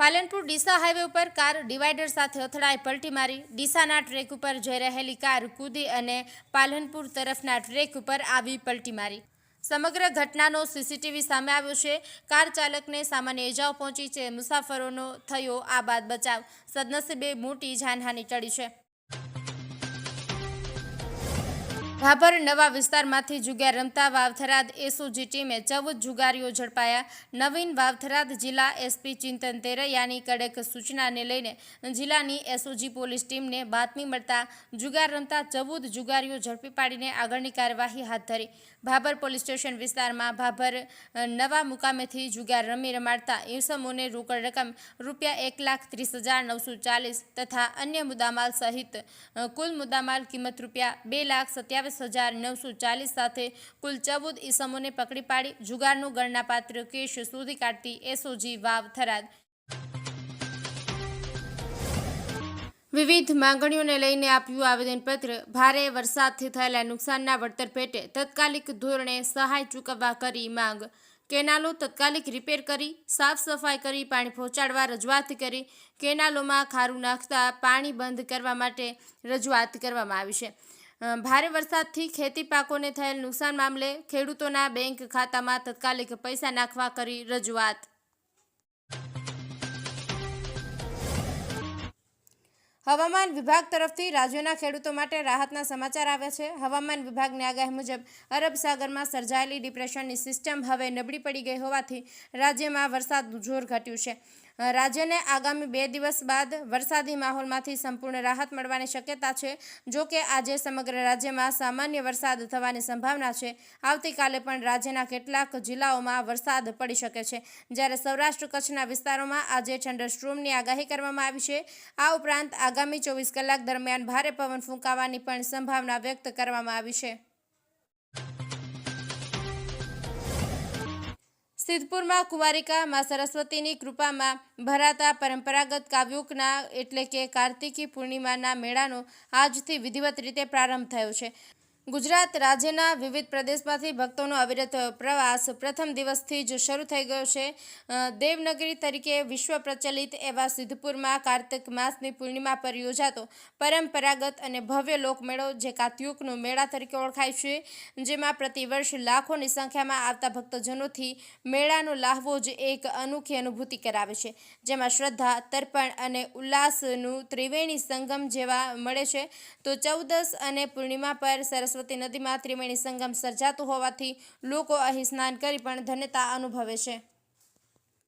Palanpur Deesa highway ઉપર car divider સાથે અથડાઈ પલટી મારી. ડીસાના ટ્રેક ઉપર જઈ રહેલી કાર કૂદી અને પાલનપુર તરફના ટ્રેક ઉપર આવી પલટી મારી. સમગ્ર ઘટનાનો સીસીટીવી સામે આવ્યો છે. કાર ચાલકને સામાન્ય ઇજાઓ પહોંચી છે. મુસાફરોનો થયો આ બાદ બચાવ. સદનસીબે મોટી જાનહાનિ ટળી છે. ભાભર નવા વિસ્તારમાંથી જુગાર રમતા વાવથરાદ એસઓજી ટીમે ચૌદ જુગારીઓ ઝડપાયા. નવીન વાવથરાદ જિલ્લા એસપી ચિંતન તેરૈયાની કડક સૂચનાને લઈને જિલ્લાની એસઓજી પોલીસ ટીમને બાતમી મળતા જુગાર રમતા ચૌદ જુગારીઓ ઝડપી પાડીને આગળની કાર્યવાહી હાથ ધરી. ભાભર પોલીસ સ્ટેશન વિસ્તારમાં ભાભર નવા મુકામેથી જુગાર રમી રમાડતા ઇસમોને રોકડ રકમ રૂપિયા એક લાખ ત્રીસ હજાર નવસો ચાલીસ તથા અન્ય મુદ્દામાલ સહિત કુલ મુદ્દામાલ કિંમત રૂપિયા બે લાખ સત્યાવીસ હજાર નવસો ચાલીસ સાથે કુલ ચૌદ ઈસમોને પકડી પાડી. જુગારનો ગણનાપાત્ર કેસ શોધી કાઢતી એસઓજી વાવ થરાદ. વિવિધ માંગણીઓને લઈને આપ્યું આવેદનપત્ર. ભારે વરસાદથી થયેલા નુકસાનના વળતર પેટે તાત્કાલિક ધોરણે સહાય ચૂકવવા કરી માંગ. કેનાલો તાત્કાલિક રિપેર કરી, સાફ સફાઈ કરી, પાણી પહોંચાડવા રજૂઆત કરી. કેનાલોમાં ખારું નાખતા પાણી બંધ કરવા માટે રજૂઆત કરવામાં આવી છે. ભારે વરસાદથી ખેતી પાકોને થયેલ નુકસાન મામલે ખેડૂતોના બેંક ખાતામાં તત્કાલિક પૈસા નાખવા કરી રજૂઆત. હવામાન વિભાગ તરફથી રાજ્યના ખેડૂતો માટે રાહતના સમાચાર આવ્યા છે. હવામાન વિભાગની આગાહી મુજબ, અરબ સાગરમાં સર્જાયેલી ડિપ્રેશનની સિસ્ટમ હવે નબળી પડી ગઈ હોવાથી રાજ્યમાં વરસાદનું જોર ઘટ્યું છે. રાજ્યને આગામી બે દિવસ બાદ વરસાદી માહોલમાંથી સંપૂર્ણ રાહત મળવાની શક્યતા છે. જો કે આજે સમગ્ર રાજ્યમાં સામાન્ય વરસાદ થવાની સંભાવના છે. આવતીકાલે પણ રાજ્યના કેટલાક જિલ્લાઓમાં વરસાદ પડી શકે છે. જ્યારે સૌરાષ્ટ્ર કચ્છના વિસ્તારોમાં આજે થંડરસ્ટ્રોમની આગાહી કરવામાં આવી છે. આ ઉપરાંત આગામી ચોવીસ કલાક દરમિયાન ભારે પવન ફૂંકાવાની પણ સંભાવના વ્યક્ત કરવામાં આવી છે. સિદ્ધપુરમાં કુમારિકા માં સરસ્વતીની કૃપામાં ભરાતા પરંપરાગત કાવ્યોકના એટલે કે કાર્તિકી પૂર્ણિમાના મેળાનો આજથી વિધિવત રીતે પ્રારંભ થયો છે. ગુજરાત રાજ્યના વિવિધ પ્રદેશમાંથી ભક્તોનો અવિરત પ્રવાસ પ્રથમ દિવસથી જ શરૂ થઈ ગયો છે. દેવનગરી તરીકે વિશ્વ પ્રચલિત એવા સિદ્ધપુરમાં કાર્તિક માસની પૂર્ણિમા પર યોજાતો પરંપરાગત અને ભવ્ય લોકમેળો, જે કાત્યુકનો મેળા તરીકે ઓળખાય છે, જેમાં પ્રતિવર્ષ લાખોની સંખ્યામાં આવતા ભક્તજનોથી મેળાનો લાહવો જ એક અનોખી અનુભૂતિ કરાવે છે, જેમાં શ્રદ્ધા, તર્પણ અને ઉલ્લાસનું ત્રિવેણી સંગમ જેવા મળે છે. તો ચૌદસ અને પૂર્ણિમા પર સરસ્વતી નદીમાં ત્રિવેણી સંગમ સર્જાતું હોવાથી લોકો અહીં સ્નાન કરી પણ ધન્યતા અનુભવે છે.